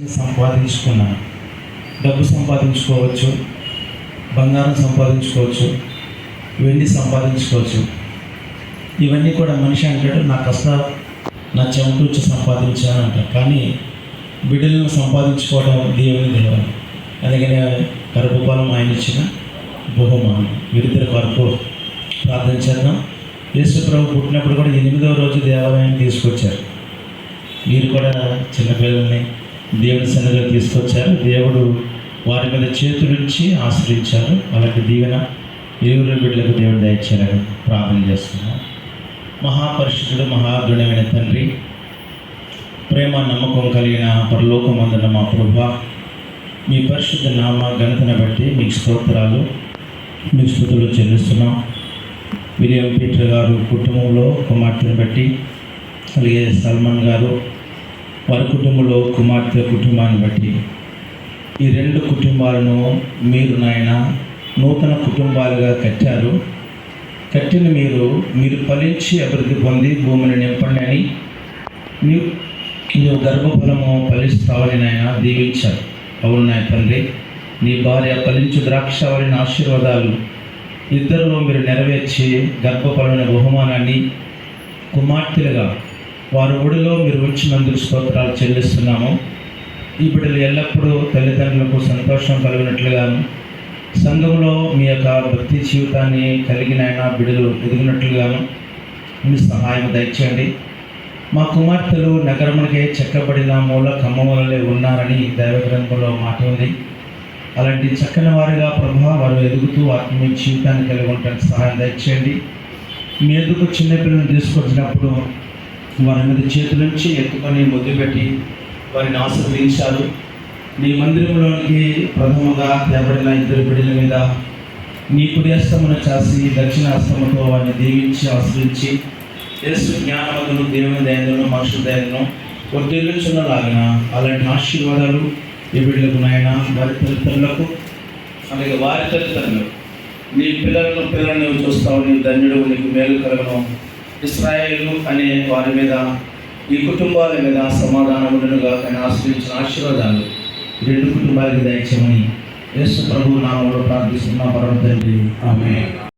సంపాదించుకున్నాను డబ్బు సంపాదించుకోవచ్చు. బంగారం సంపాదించుకోవచ్చు. వెండి సంపాదించుకోవచ్చు. ఇవన్నీ కూడా మనిషి అంటాడు నా కష్ట నా చెమటూచి సంపాదించాను అంట కానీ బిడ్డలను సంపాదించుకోవడం దేవుని దేవాలి అందుకనే కరపుపాలం ఆయన ఇచ్చిన బహుమానం. వీరిద్దరి కొరకు ప్రార్థన చేద్దాం. యేసు ప్రభు పుట్టినప్పుడు కూడా ఎనిమిదవ రోజు దేవాలయాన్ని తీసుకొచ్చారు. మీరు కూడా చిన్నపిల్లల్ని దేవుని సన్నిధిలో తీసుకొచ్చారు. దేవుడు వారి మీద చేతులుంచి ఆశ్రయించారు. అలాంటి దీవెన ఇరువురు బిడ్డలకు దేవుడు దయచేయాలని ప్రార్థన చేస్తున్నాం. మహాపరిశుద్ధుడు మహాగుణమైన తండ్రి ప్రేమ నమ్మకం కలిగిన పరలోకమందున మా ప్రభ మీ పరిశుద్ధ నామ ఘనతను బట్టి మీకు స్తోత్రాలు మీకు స్థుతులు చెల్లిస్తున్నాం. విలియం పీటర్ గారు కుటుంబంలో కుమార్తెను బట్టి అలాగే సల్మాన్ గారు వారి కుటుంబంలో కుమార్తె కుటుంబాన్ని బట్టి. ఈ రెండు కుటుంబాలను మీరు నాయన నూతన కుటుంబాలుగా కట్టారు. కట్టిన మీరు మీరు ఫలించి అభివృద్ధి పొంది భూమిని నింపండి అని నీవు గర్భఫలము ఫలిస్తావని నాయన దీవించారు. అవును నాయ తండ్రి నీ భార్య ఫలించు ద్రాక్షవలిన ఆశీర్వాదాలు ఇద్దరిలో మీరు నెరవేర్చి గర్భఫలమైన బహుమానాన్ని కుమార్తెలుగా వారి ఒడిలో మీరు వచ్చినందుకు స్తోత్రాలు చెల్లిస్తున్నాము. ఈ బిడ్డలు ఎల్లప్పుడూ తల్లిదండ్రులకు సంతోషం కలిగినట్లుగాను సంఘంలో మీ యొక్క భక్తి జీవితాన్ని కలిగిన ఆయన బిడ్డలు ఎదిగినట్లుగాను మీ సహాయం దయచేయండి. మా కుమార్తెలు నగరమునికే చెక్కబడిన మూల కమ్మములలే ఉన్నారని దైవ గ్రంథంలో మాట ఉంది. అలాంటి చక్కని వారిగా ప్రభా వారు ఎదుగుతూ ఆత్మీయ జీవితాన్ని కలిగి ఉండడానికి సహాయం దయచేయండి. మీ ఎదుగు చిన్నపిల్లలను తీసుకొచ్చినప్పుడు వారి మీద చేతులుంచి ఎత్తుకొని ముద్దు పెట్టి వారిని ఆశీర్వదించారు. నీ మందిరంలోనికి ప్రథమంగా తేబడిన ఇద్దరు బిడ్డల మీద నీ కుడి చేసి దక్షిణ హస్తముతో వారిని దీవించి ఆశ్రయించి యేసు జ్ఞానవంతులు దేవుని దయను మనుషుల దయను వర్ధిల్లుచున్నలాగిన అలాంటి ఆశీర్వాదాలు ఈ బిడ్డలకు నాయన వారి తల్లిదండ్రులకు అలాగే వారి తల్లిదండ్రులు నీ పిల్లలను పిల్లల్ని చూస్తావు నీ ధన్యుడు నీకు మేలు కలగను. ఇస్రాయేలు అనే వారి మీద ఈ కుటుంబాల మీద సమాధానములుగా కానీ ఆశ్రయించిన ఆశీర్వాదాలు రెండు కుటుంబాలకు దయచేయమని యేసు ప్రభు నామంలో ప్రార్థిస్తున్న. పరమ తండ్రి. ఆమె